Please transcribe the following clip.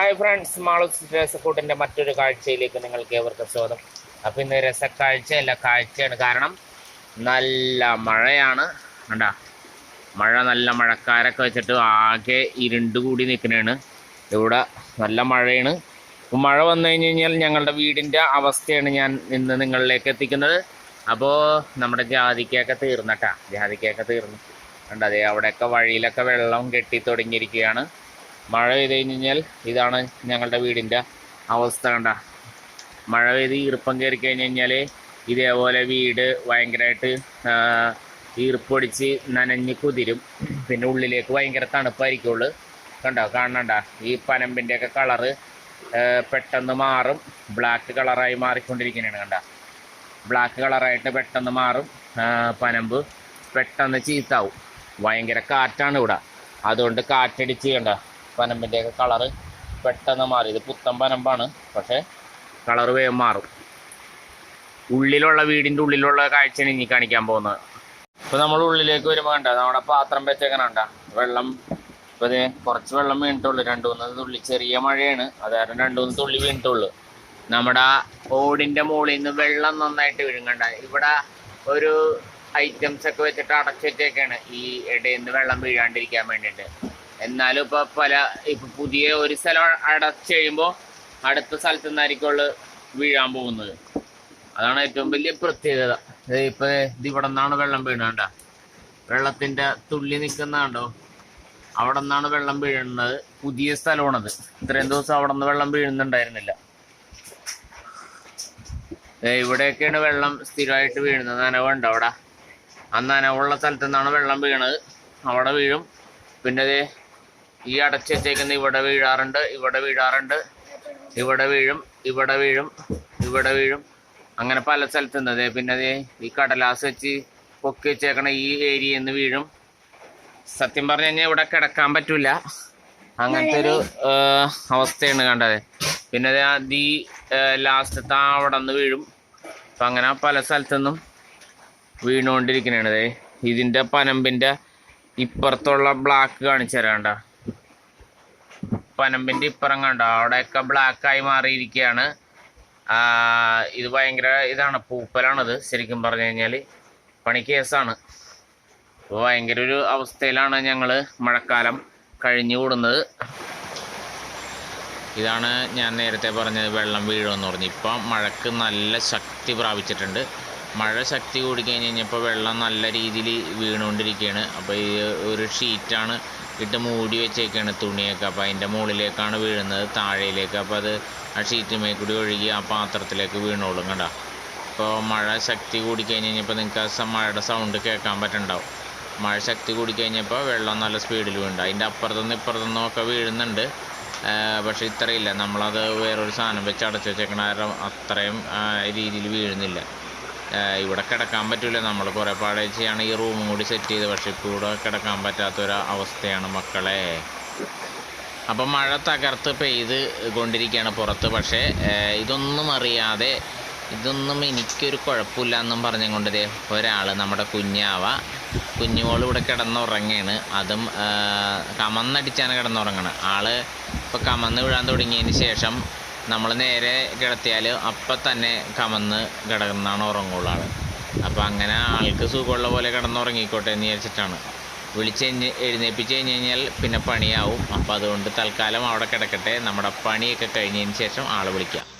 Hi friends Malu's രസക്കൂട്ടിന്റെ മറ്റൊരു കാഴ്ചയിലേക്ക് നിങ്ങൾക്ക് ഏവർക്കും സ്വാഗതം. അപ്പോൾ ഇന്ന് രസക്കാഴ്ച അല്ല കാഴ്ചയാണ്. കാരണം നല്ല മഴയാണ്. കണ്ടാ? മഴ നല്ല മഴക്കാരൊക്കെ വെച്ചിട്ട് ആകെ ഇരുണ്ട് കൂടി നിൽക്കുന്നതാണ്. ഇവിടെ നല്ല മഴയാണ്. മഴ വന്നു കഴിഞ്ഞ് കഴിഞ്ഞാൽ ഞങ്ങളുടെ വീടിന്റെ അവസ്ഥയാണ് ഞാൻ ഇന്ന് നിങ്ങളിലേക്ക് എത്തിക്കുന്നത്. അപ്പോൾ നമ്മുടെ ജാതിക്കയൊക്കെ തീർന്നട്ടാ. ജാതിക്കയൊക്കെ തീർന്നു. കണ്ട അതെ അവിടെയൊക്കെ വഴിയിലൊക്കെ വെള്ളം കെട്ടി തുടങ്ങിയിരിക്കുകയാണ്. മഴ പെയ്ത് കഴിഞ്ഞ് കഴിഞ്ഞാൽ ഇതാണ് ഞങ്ങളുടെ വീടിന്റെ അവസ്ഥ കണ്ട. മഴ പെയ്ത് ഈർപ്പം കയറി കഴിഞ്ഞ് കഴിഞ്ഞാൽ ഇതേപോലെ വീട് ഭയങ്കരമായിട്ട് ഈർപ്പൊടിച്ച് നനഞ്ഞ് കുതിരും. പിന്നെ ഉള്ളിലേക്ക് ഭയങ്കര തണുപ്പായിരിക്കുള്ളൂ കണ്ടോ? കാണണ്ട ഈ പനമ്പിന്റെ ഒക്കെ കളറ് പെട്ടെന്ന് മാറും. ബ്ലാക്ക് കളറായി മാറിക്കൊണ്ടിരിക്കുന്നതാണ് കണ്ട. ബ്ലാക്ക് കളറായിട്ട് പെട്ടെന്ന് മാറും. പനമ്പ് പെട്ടെന്ന് ചീത്താവും. ഭയങ്കര കാറ്റാണ് ഇവിടെ. അതുകൊണ്ട് കാറ്റടിച്ച് കണ്ട? പനമ്പിന്റെ ഒക്കെ കളറ് പെട്ടെന്ന് മാറി. ഇത് പുത്തൻ പനമ്പാണ്. പക്ഷേ കളറ് വേഗം മാറും. ഉള്ളിലുള്ള വീടിന്റെ ഉള്ളിലുള്ള കാഴ്ചയാണ് ഇനി കാണിക്കാൻ പോകുന്നത്. ഇപ്പോൾ നമ്മൾ ഉള്ളിലേക്ക് വരുമ്പോൾ കണ്ട? നമ്മുടെ പാത്രം വെച്ചേക്കണ കണ്ട? വെള്ളം. ഇപ്പൊ ദേ കുറച്ച് വെള്ളം വീണിട്ടുള്ളൂ. രണ്ട് മൂന്ന് തുള്ളി ചെറിയ മഴയാണ്. അത് കാരണം രണ്ടു മൂന്ന് തുള്ളി വീണിട്ടുള്ളൂ. നമ്മുടെ ഓടിന്റെ മുകളിൽ നിന്ന് വെള്ളം നന്നായിട്ട് വീഴും കണ്ട? ഇവിടെ ഒരു ഐറ്റംസ് ഒക്കെ വെച്ചിട്ട് അടച്ചു വെച്ചേക്കാണ് ഈ ഇടയിൽ നിന്ന് വെള്ളം വീഴാണ്ടിരിക്കാൻ വേണ്ടിയിട്ട്. എന്നാലും ഇപ്പൊ പല ഇപ്പൊ പുതിയ ഒരു സ്ഥലം അടച്ചു കഴിയുമ്പോൾ അടുത്ത സ്ഥലത്തു നിന്നായിരിക്കുള്ളൂ വീഴാൻ പോകുന്നത്. അതാണ് ഏറ്റവും വലിയ പ്രത്യേകത. ഇപ്പൊ ഇത് ഇവിടെ നിന്നാണ് വെള്ളം വീണണ്ട. വെള്ളത്തിന്റെ തുള്ളി നിൽക്കുന്നതാണ്ടോ അവിടെ നിന്നാണ് വെള്ളം വീഴുന്നത്. പുതിയ സ്ഥലമാണത്. ഇത്രയും ദിവസം അവിടെ നിന്ന് വെള്ളം വീഴുന്നുണ്ടായിരുന്നില്ല. ഇവിടെയൊക്കെയാണ് വെള്ളം സ്ഥിരമായിട്ട് വീഴുന്നത്. നനവുണ്ട് അവിടെ. ആ നനവുള്ള സ്ഥലത്തു നിന്നാണ് വെള്ളം വീണത്. അവിടെ വീഴും. പിന്നെ ഈ അടച്ചു ഇവിടെ വീഴാറുണ്ട് ഇവിടെ വീഴാറുണ്ട് ഇവിടെ വീഴും ഇവിടെ വീഴും ഇവിടെ വീഴും. അങ്ങനെ പല സ്ഥലത്ത് ദേ പിന്നെ ദേ ഈ കടലാസ് വെച്ച് പൊക്കി വെച്ചേക്കണ ഈ ഏരിയയിൽ നിന്ന് വീഴും. സത്യം പറഞ്ഞു കഴിഞ്ഞാൽ ഇവിടെ കിടക്കാൻ പറ്റൂല. അങ്ങനത്തെ ഒരു അവസ്ഥയാണ് കണ്ടത്. പിന്നെ അത് ഈ ലാസ്റ്റത്തെ അവിടെ നിന്ന് വീഴും. അപ്പം അങ്ങനെ പല സ്ഥലത്തുനിന്നും വീണുകൊണ്ടിരിക്കണേ ദേ. ഇതിന്റെ പനമ്പിന്റെ ഇപ്പുറത്തുള്ള ബ്ലാക്ക് കാണിച്ചു തരാം കണ്ട. പനമ്പിന്റെ ഇപ്പുറം കണ്ടോ? അവിടെയൊക്കെ ബ്ലാക്കായി മാറിയിരിക്കുകയാണ് ഇത് ഭയങ്കര ഇതാണ് പൂപ്പലാണത് ശരിക്കും പറഞ്ഞു കഴിഞ്ഞാൽ പണി കേസാണ്. അപ്പോൾ ഭയങ്കര ഒരു അവസ്ഥയിലാണ് ഞങ്ങൾ മഴക്കാലം കഴിഞ്ഞു കൂടുന്നത്. ഇതാണ് ഞാൻ നേരത്തെ പറഞ്ഞത് വെള്ളം വീഴുമെന്ന് പറഞ്ഞു. ഇപ്പം മഴക്ക് നല്ല ശക്തി പ്രാപിച്ചിട്ടുണ്ട്. മഴ ശക്തി കൂടി കഴിഞ്ഞ് കഴിഞ്ഞപ്പോൾ വെള്ളം നല്ല രീതിയിൽ വീണുകൊണ്ടിരിക്കുകയാണ്. അപ്പോൾ ഈ ഒരു ഷീറ്റാണ് ഇട്ട് മൂടി വെച്ചേക്കാണ് തുണിയൊക്കെ. അപ്പോൾ അതിന്റെ മുകളിലേക്കാണ് വീഴുന്നത്. താഴേലേക്ക് അപ്പോൾ അത് ആ ഷീറ്റുമേ കൂടി ഒഴുകി ആ പാത്രത്തിലേക്ക് വീണോളും കണ്ട. അപ്പോൾ മഴ ശക്തി കൂടി കഴിഞ്ഞ് കഴിഞ്ഞപ്പോൾ നിങ്ങൾക്ക് ആ മഴയുടെ സൗണ്ട് കേൾക്കാൻ പറ്റുന്നുണ്ടാവും മഴ ശക്തി കൂടി കഴിഞ്ഞപ്പോൾ വെള്ളം നല്ല സ്പീഡിൽ വീണ്ടും അതിന്റെ അപ്പുറത്തുനിന്ന് ഇപ്പുറത്തുനിന്നും ഒക്കെ വീഴുന്നുണ്ട്. പക്ഷേ ഇത്രയില്ല. നമ്മളത് വേറൊരു സാധനം വെച്ച് അടച്ചു വെച്ചേക്കണ കാരണം അത്രയും രീതിയിൽ വീഴുന്നില്ല. ഇവിടെ കിടക്കാൻ പറ്റില്ല നമ്മൾ കുറേ പാടേച്ചാണ് ഈ റൂമും കൂടി സെറ്റ് ചെയ്ത്. പക്ഷേ ഇപ്പോൾ ഇവിടെ കിടക്കാൻ പറ്റാത്തൊരു അവസ്ഥയാണ് മക്കളെ. അപ്പം മഴ തകർത്ത് പെയ്ത് കൊണ്ടിരിക്കുകയാണ് പുറത്ത്. പക്ഷേ ഇതൊന്നും അറിയാതെ ഇതൊന്നും എനിക്കൊരു കുഴപ്പമില്ല എന്നും പറഞ്ഞുകൊണ്ട് കൊണ്ട് ഒരാൾ നമ്മുടെ കുഞ്ഞാവ കുഞ്ഞുമോൾ ഇവിടെ കിടന്നുറങ്ങുകയാണ് അതും കമന്നടിച്ചാണ് കിടന്നുറങ്ങണത്. ആൾ ഇപ്പോൾ കമന്ന് വീഴാൻ തുടങ്ങിയതിന് ശേഷം നമ്മൾ നേരെ കിടത്തിയാൽ അപ്പം തന്നെ കമന്ന് കിടന്നാണ് ഉറങ്ങുള്ളൂ അപ്പോൾ അങ്ങനെ ആൾക്ക് സുഖമുള്ള പോലെ കിടന്നുറങ്ങിക്കോട്ടെ എന്ന് വിചാരിച്ചിട്ടാണ്. വിളിച്ച് എഴുന്നേപ്പിച്ച് കഴിഞ്ഞ് കഴിഞ്ഞാൽ പിന്നെ പണിയാവും. അപ്പോൾ അതുകൊണ്ട് തൽക്കാലം അവിടെ കിടക്കട്ടെ. നമ്മുടെ പണിയൊക്കെ കഴിഞ്ഞതിന് ശേഷം ആൾ വിളിക്കാം.